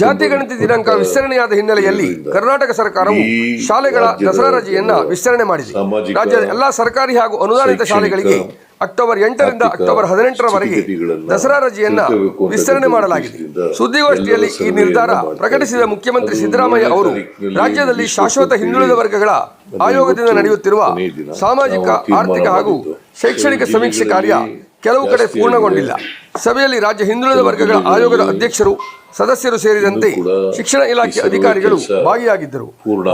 ಜಾತಿ ಗಣತಿ ದಿನಾಂಕ ವಿಸ್ತರಣೆಯಾದ ಹಿನ್ನೆಲೆಯಲ್ಲಿ ಕರ್ನಾಟಕ ಸರ್ಕಾರವು ಶಾಲೆಗಳ ದಸರಾ ರಜೆಯನ್ನ ವಿಸ್ತರಣೆ ಮಾಡಿದೆ. ರಾಜ್ಯದ ಎಲ್ಲಾ ಸರ್ಕಾರಿ ಹಾಗೂ ಅನುದಾನಿತ ಶಾಲೆಗಳಿಗೆ ಅಕ್ಟೋಬರ್ ಎಂಟರಿಂದ ಅಕ್ಟೋಬರ್ ಹದಿನೆಂಟರವರೆಗೆ ದಸರಾ ರಜೆಯನ್ನ ವಿಸ್ತರಣೆ ಮಾಡಲಾಗಿದೆ. ಸುದ್ದಿಗೋಷ್ಠಿಯಲ್ಲಿ ಈ ನಿರ್ಧಾರ ಪ್ರಕಟಿಸಿದ ಮುಖ್ಯಮಂತ್ರಿ ಸಿದ್ದರಾಮಯ್ಯ ಅವರು ರಾಜ್ಯದಲ್ಲಿ ಶಾಶ್ವತ ಹಿಂದುಳಿದ ವರ್ಗಗಳ ಆಯೋಗದಿಂದ ನಡೆಯುತ್ತಿರುವ ಸಾಮಾಜಿಕ ಆರ್ಥಿಕ ಹಾಗೂ ಶೈಕ್ಷಣಿಕ ಸಮೀಕ್ಷೆ ಕಾರ್ಯ ಕೆಲವು ಕಡೆ ಪೂರ್ಣಗೊಂಡಿಲ್ಲ. ಸಭೆಯಲ್ಲಿ ರಾಜ್ಯ ಹಿಂದುಳಿದ ವರ್ಗಗಳ ಆಯೋಗದ ಅಧ್ಯಕ್ಷರು ಸದಸ್ಯರು ಸೇರಿದಂತೆ ಶಿಕ್ಷಣ ಇಲಾಖೆ ಅಧಿಕಾರಿಗಳು ಭಾಗಿಯಾಗಿದ್ದರು.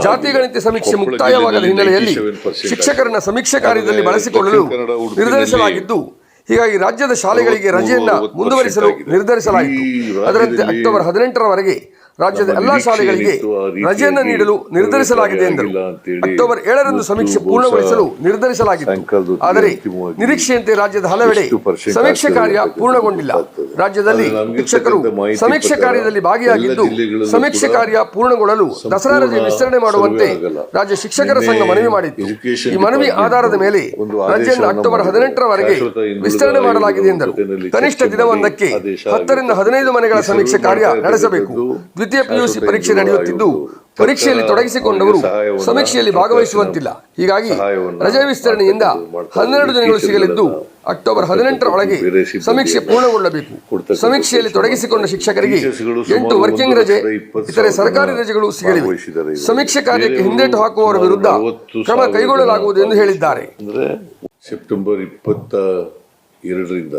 ಜಾತಿ ಗಣಿತ ಸಮೀಕ್ಷೆ ಮುಕ್ತಾಯವಾಗದ ಹಿನ್ನೆಲೆಯಲ್ಲಿ 97% ಶಿಕ್ಷಕರನ್ನ ಸಮೀಕ್ಷೆ ಕಾರ್ಯದಲ್ಲಿ ಬಳಸಿಕೊಳ್ಳಲು ನಿರ್ಧರಿಸಲಾಗಿದ್ದು ಹೀಗಾಗಿ ರಾಜ್ಯದ ಶಾಲೆಗಳಿಗೆ ರಜೆಯನ್ನ ಮುಂದುವರಿಸಲು. ನಿರ್ಧರಿಸಲಾಯಿತು. ಅದರಂತೆ ಅಕ್ಟೋಬರ್ ಹದಿನೆಂಟರವರೆಗೆ ರಾಜ್ಯದ ಎಲ್ಲಾ ಶಾಲೆಗಳಿಗೆ ರಜೆಯನ್ನು ನೀಡಲು ನಿರ್ಧರಿಸಲಾಗಿದೆ ಎಂದರು. ಅಕ್ಟೋಬರ್ ಏಳರಂದು ಸಮೀಕ್ಷೆ ಪೂರ್ಣಗೊಳಿಸಲು ನಿರ್ಧರಿಸಲಾಗಿತ್ತು. ಆದರೆ ನಿರೀಕ್ಷೆಯಂತೆ ರಾಜ್ಯದ ಹಲವೆಡೆ ಸಮೀಕ್ಷೆ ಕಾರ್ಯ ಪೂರ್ಣಗೊಂಡಿಲ್ಲ. ರಾಜ್ಯದಲ್ಲಿ ಶಿಕ್ಷಕರು ಸಮೀಕ್ಷೆ ಕಾರ್ಯದಲ್ಲಿ ಭಾಗಿಯಾಗಿದ್ದು ಸಮೀಕ್ಷೆ ಕಾರ್ಯ ಪೂರ್ಣಗೊಳ್ಳಲು ದಸರಾ ರಜೆ ವಿಸ್ತರಣೆ ಮಾಡುವಂತೆ ರಾಜ್ಯ ಶಿಕ್ಷಕರ ಸಂಘ ಮನವಿ ಮಾಡಿತ್ತು. ಈ ಮನವಿ ಆಧಾರದ ಮೇಲೆ ರಾಜ್ಯದ ರಜೆಯನ್ನು ಅಕ್ಟೋಬರ್. ಹದಿನೆಂಟರವರೆಗೆ ವಿಸ್ತರಣೆ ಮಾಡಲಾಗಿದೆ ಎಂದರು. ಕನಿಷ್ಠ ದಿನವೊಂದಕ್ಕೆ ಹತ್ತರಿಂದ. ಹದಿನೈದು ಮನೆಗಳ ಸಮೀಕ್ಷೆ ಕಾರ್ಯ ನಡೆಸಬೇಕು. ದ್ವಿತೀಯ ಪಿಯುಸಿ ಪರೀಕ್ಷೆ ನಡೆಯುತ್ತಿದ್ದು ಪರೀಕ್ಷೆಯಲ್ಲಿ ತೊಡಗಿಸಿಕೊಂಡವರು ಸಮೀಕ್ಷೆಯಲ್ಲಿ ಭಾಗವಹಿಸುವಂತಿಲ್ಲ. ಹೀಗಾಗಿ ರಜೆ ವಿಸ್ತರಣೆಯಿಂದ ಹನ್ನೆರಡು ದಿನಗಳು ಸಿಗಲಿದ್ದು ಅಕ್ಟೋಬರ್ ಹದಿನೆಂಟರ ಒಳಗೆ ಸಮೀಕ್ಷೆ ಪೂರ್ಣಗೊಳ್ಳಬೇಕು. ಸಮೀಕ್ಷೆಯಲ್ಲಿ ತೊಡಗಿಸಿಕೊಂಡ ಶಿಕ್ಷಕರಿಗೆ ಎಂಟು ವರ್ಕಿಂಗ್ ರಜೆ ಇತರೆ ಸರ್ಕಾರಿ ರಜೆಗಳು ಸಿಗಲಿವೆ. ಸಮೀಕ್ಷೆ ಕಾರ್ಯಕ್ಕೆ ಹಿಂದೇಟು ಹಾಕುವವರ ವಿರುದ್ಧ ಕ್ರಮ ಕೈಗೊಳ್ಳಲಾಗುವುದು ಎಂದು ಹೇಳಿದ್ದಾರೆ. ಸೆಪ್ಟೆಂಬರ್ ಇಪ್ಪತ್ತ ಎರಡರಿಂದ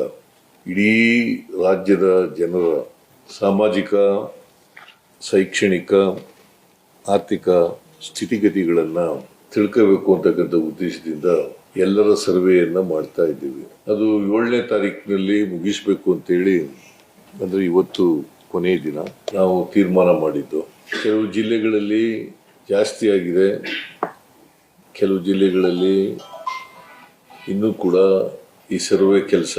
ಇಡೀ ರಾಜ್ಯದ ಜನರ ಸಾಮಾಜಿಕ ಶೈಕ್ಷಣಿಕ, ಆರ್ಥಿಕ ಸ್ಥಿತಿಗತಿಗಳನ್ನು ತಿಳ್ಕೋಬೇಕು ಅಂತಕ್ಕಂಥ ಉದ್ದೇಶದಿಂದ ಎಲ್ಲರ ಸರ್ವೆಯನ್ನು ಮಾಡ್ತಾ ಇದ್ದೀವಿ. ಅದು ಏಳನೇ ತಾರೀಕಿನಲ್ಲಿ ಮುಗಿಸ್ಬೇಕು ಅಂತೇಳಿ ಅಂದರೆ ಇವತ್ತು ಕೊನೆಯ ದಿನ ನಾವು ತೀರ್ಮಾನ ಮಾಡಿದ್ದು. ಕೆಲವು ಜಿಲ್ಲೆಗಳಲ್ಲಿ ಜಾಸ್ತಿ ಆಗಿದೆ. ಕೆಲವು ಜಿಲ್ಲೆಗಳಲ್ಲಿ ಇನ್ನೂ ಕೂಡ ಈ ಸರ್ವೆ ಕೆಲಸ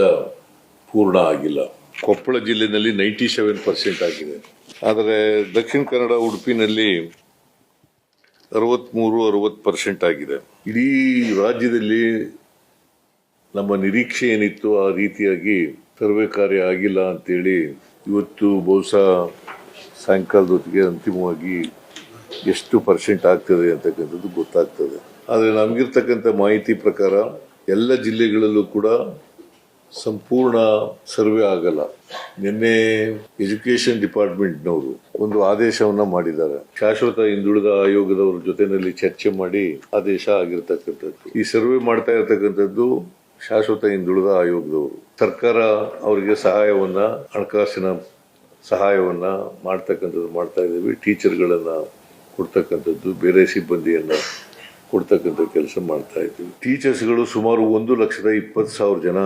ಪೂರ್ಣ ಆಗಿಲ್ಲ. ಕೊಪ್ಪಳ ಜಿಲ್ಲೆನಲ್ಲಿ ನೈಂಟಿ ಸೆವೆನ್ ಪರ್ಸೆಂಟ್ ಆಗಿದೆ. ಆದರೆ ದಕ್ಷಿಣ ಕನ್ನಡ ಉಡುಪಿನಲ್ಲಿ ಅರವತ್ಮೂರು, ಅರವತ್ತು ಪರ್ಸೆಂಟ್ ಆಗಿದೆ. ಇಡೀ ರಾಜ್ಯದಲ್ಲಿ ನಮ್ಮ ನಿರೀಕ್ಷೆ ಏನಿತ್ತು ಆ ರೀತಿಯಾಗಿ ಸರ್ವೆ ಕಾರ್ಯ ಆಗಿಲ್ಲ ಅಂತೇಳಿ ಇವತ್ತು ಬಹುಶಃ ಸಾಯಂಕಾಲದ ಹೊತ್ತಿಗೆ ಅಂತಿಮವಾಗಿ ಎಷ್ಟು ಪರ್ಸೆಂಟ್ ಆಗ್ತದೆ ಅಂತಕ್ಕಂಥದ್ದು ಗೊತ್ತಾಗ್ತದೆ. ಆದರೆ ನಮಗಿರ್ತಕ್ಕಂಥ ಮಾಹಿತಿ ಪ್ರಕಾರ ಎಲ್ಲ ಜಿಲ್ಲೆಗಳಲ್ಲೂ ಕೂಡ ಸಂಪೂರ್ಣ ಸರ್ವೆ ಆಗಲ್ಲ. ನಿನ್ನೆ ಎಜುಕೇಶನ್ ಡಿಪಾರ್ಟ್ಮೆಂಟ್ನವರು ಒಂದು ಆದೇಶವನ್ನ ಮಾಡಿದ್ದಾರೆ. ಶಾಶ್ವತ ಹಿಂದುಳಿದ ಆಯೋಗದವ್ರ ಜೊತೆನಲ್ಲಿ ಚರ್ಚೆ ಮಾಡಿ ಆದೇಶ ಆಗಿರ್ತಕ್ಕಂಥದ್ದು. ಈ ಸರ್ವೆ ಮಾಡ್ತಾ ಇರತಕ್ಕಂಥದ್ದು ಶಾಶ್ವತ ಹಿಂದುಳಿದ ಆಯೋಗದವರು. ಸರ್ಕಾರ ಅವರಿಗೆ ಸಹಾಯವನ್ನ, ಹಣಕಾಸಿನ ಸಹಾಯವನ್ನ ಮಾಡ್ತಕ್ಕಂಥದ್ದು ಮಾಡ್ತಾ ಇದ್ದೀವಿ. ಟೀಚರ್ಗಳನ್ನ ಕೊಡ್ತಕ್ಕಂಥದ್ದು, ಬೇರೆ ಸಿಬ್ಬಂದಿಯನ್ನ ಕೊಡ್ತಕ್ಕಂಥ ಕೆಲಸ ಮಾಡ್ತಾ ಇದ್ದೀವಿ. ಟೀಚರ್ಸ್ಗಳು ಸುಮಾರು ಒಂದು ಲಕ್ಷದ ಇಪ್ಪತ್ತು ಸಾವಿರ ಜನ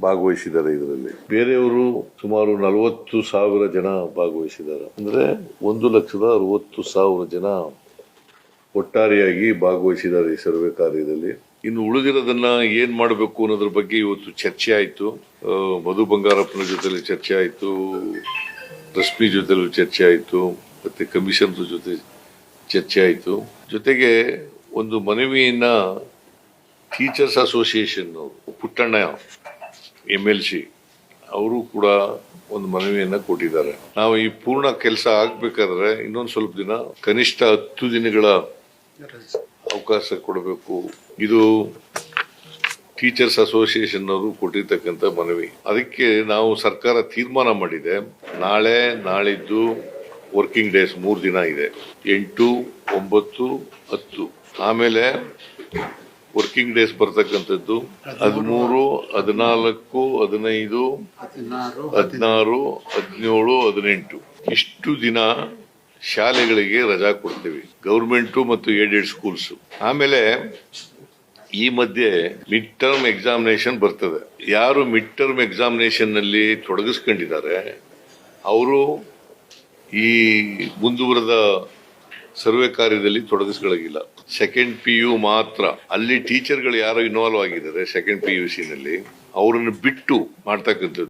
ಭಾಗವಹಿಸಿದ್ದಾರೆ ಇದರಲ್ಲಿ. ಬೇರೆಯವರು ಸುಮಾರು ನಲವತ್ತು ಸಾವಿರ ಜನ ಭಾಗವಹಿಸಿದ್ದಾರೆ. ಅಂದ್ರೆ ಒಂದು ಲಕ್ಷದ ಅರವತ್ತು ಸಾವಿರ ಜನ ಒಟ್ಟಾರೆಯಾಗಿ ಭಾಗವಹಿಸಿದ್ದಾರೆ ಈ ಸರ್ವೆ ಕಾರ್ಯದಲ್ಲಿ. ಇನ್ನು ಉಳಿದಿರೋದನ್ನ ಏನ್ ಮಾಡಬೇಕು ಅನ್ನೋದ್ರ ಬಗ್ಗೆ ಇವತ್ತು ಚರ್ಚೆ ಆಯಿತು. ಮಧು ಬಂಗಾರಪ್ಪನ ಜೊತೆಲಿ ಚರ್ಚೆ ಆಯಿತು. ರಶ್ಮಿ ಜೊತೆಲೂ ಚರ್ಚೆ ಆಯಿತು. ಮತ್ತೆ ಕಮಿಷನ್ ಜೊತೆ ಚರ್ಚೆ ಆಯಿತು. ಜೊತೆಗೆ ಒಂದು ಮನವಿಯನ್ನ teachers association Puttanna M L C ಅವರು ಕೂಡ ಒಂದು ಮನವಿಯನ್ನ ಕೊಟ್ಟಿದ್ದಾರೆ. ನಾವು ಈ ಪೂರ್ಣ ಕೆಲಸ ಆಗ್ಬೇಕಾದ್ರೆ ಇನ್ನೊಂದು ಸ್ವಲ್ಪ ದಿನ, ಕನಿಷ್ಠ ಹತ್ತು ದಿನಗಳ ಅವಕಾಶ ಕೊಡಬೇಕು. ಇದು ಟೀಚರ್ಸ್ ಅಸೋಸಿಯೇಷನ್ ಅವರು ಕೊಟ್ಟಿರ್ತಕ್ಕಂಥ ಮನವಿ. ಅದಕ್ಕೆ ನಾವು ಸರ್ಕಾರ ತೀರ್ಮಾನ ಮಾಡಿದೆ. ನಾಳೆ, ನಾಳಿದ್ದು ವರ್ಕಿಂಗ್ ಡೇಸ್ ಮೂರು ದಿನ ಇದೆ. ಎಂಟು, ಒಂಬತ್ತು, ಹತ್ತು. ಆಮೇಲೆ ವರ್ಕಿಂಗ್ ಡೇಸ್ ಬರ್ತಕ್ಕಂಥದ್ದು. ಹದಿಮೂರು ಹದಿನಾಲ್ಕು ಹದಿನೈದು ಹದಿನಾರು ಹದಿನೇಳು ಹದಿನೆಂಟು. ಇಷ್ಟು ದಿನ ಶಾಲೆಗಳಿಗೆ ರಜಾ ಕೊಡ್ತೀವಿ. ಗೌರ್ಮೆಂಟು ಮತ್ತು ಏಡೆಡ್ ಸ್ಕೂಲ್ಸ್. ಆಮೇಲೆ ಈ ಮಧ್ಯೆ ಮಿಡ್ ಟರ್ಮ್ ಎಕ್ಸಾಮಿನೇಷನ್ ಬರ್ತದೆ. ಯಾರು ಮಿಡ್ ಟರ್ಮ್ ಎಕ್ಸಾಮಿನೇಷನ್ನಲ್ಲಿ ತೊಡಗಿಸ್ಕೊಂಡಿದ್ದಾರೆ ಅವರು ಈ ಮುಂದುವರೆದ ಸರ್ವೆ ಕಾರ್ಯದಲ್ಲಿ ತೊಡಗಿಸ್ಕೊಳ್ಳೋಗಿಲ್ಲ ಸೆಕೆಂಡ್ ಪಿ ಯು ಮಾತ್ರ. ಅಲ್ಲಿ ಟೀಚರ್ಗಳು ಯಾರು ಇನ್ವಾಲ್ವ್ ಆಗಿದ್ದಾರೆ ಸೆಕೆಂಡ್ ಪಿ ಯು ಸಿ ನಲ್ಲಿ. ಅವರನ್ನು ಬಿಟ್ಟು ಮಾಡ್ತಕ್ಕಂಥದ್ದು.